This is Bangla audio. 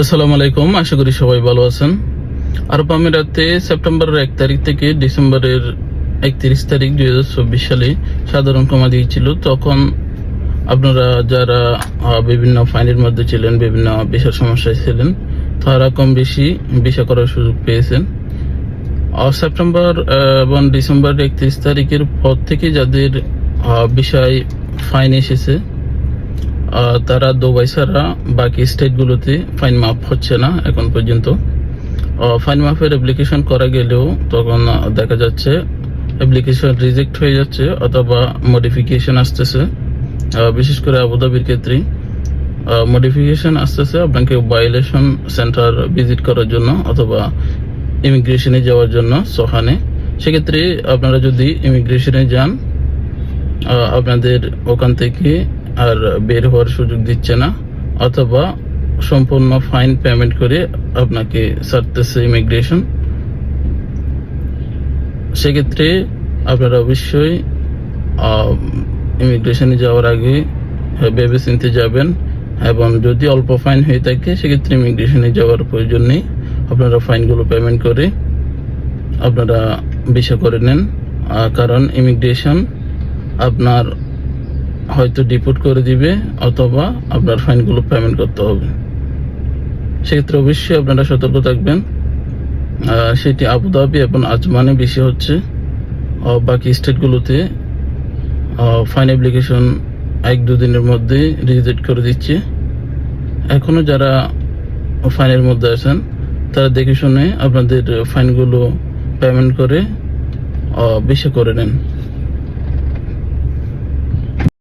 আসসালামু আলাইকুম, আশা করি সবাই ভালো আছেন। আরব আমিরাতে সেপ্টেম্বরের এক তারিখ থেকে ডিসেম্বরের একত্রিশ তারিখ দুই হাজার চব্বিশ সালে সাধারণ কমা দিয়েছিল। তখন আপনারা যারা বিভিন্ন ফাইনের মধ্যে ছিলেন, বিভিন্ন বিষয় সমস্যায় ছিলেন, তারা কম বেশি বিষয় করার সুযোগ পেয়েছেন। সেপ্টেম্বর এবং ডিসেম্বর একত্রিশ তারিখের পর থেকে যাদের বিষয় ফাইন এসেছে তারা দুবাই বাকি স্টেটগুলোতে ফাইন মাফ হচ্ছে না এখন পর্যন্ত। ফাইন মাফের অ্যাপ্লিকেশন করা গেলেও তখন দেখা যাচ্ছে অ্যাপ্লিকেশন রিজেক্ট হয়ে যাচ্ছে অথবা মডিফিকেশন আসতেছে। বিশেষ করে আবুধাবির ক্ষেত্রে। মডিফিকেশন আসতেছে আপনাকে ভায়োলেশন সেন্টার ভিজিট করার জন্য অথবা ইমিগ্রেশনে যাওয়ার জন্য সোহানে। সেক্ষেত্রে আপনারা যদি ইমিগ্রেশনে যান আপনাদের ওখান থেকে আর বের হওয়ার সুযোগ দিচ্ছে না, অথবা সম্পূর্ণ ফাইন পেমেন্ট করে আপনাকে ছাড়তেছে ইমিগ্রেশন সেক্ষেত্রে আপনারা অবশ্যই ইমিগ্রেশনে যাওয়ার আগে ভেবে চিনতে যাবেন, এবং যদি অল্প ফাইন হয়ে থাকে, সেক্ষেত্রে ইমিগ্রেশনে যাওয়ার প্রয়োজন নেই। আপনারা ফাইনগুলো পেমেন্ট করে আপনারা বিষয় করে নেন। কারণ ইমিগ্রেশন আপনার হয়তো ডিপোর্ট করে দিবে অথবা আপনার ফাইনগুলো পেমেন্ট করতে হবে। সেক্ষেত্রে অবশ্যই আপনারা সতর্ক থাকবেন। সেটি আবুধাবি এবং আজমানে বেশি হচ্ছে। বাকি স্টেটগুলোতে ফাইন অ্যাপ্লিকেশন এক দুদিনের মধ্যে রিজেক্ট করে দিচ্ছে। এখনও যারা ফাইনের মধ্যে আছেন, তারা দেখে শুনে আপনাদের ফাইনগুলো পেমেন্ট করে বেশি করে নেন।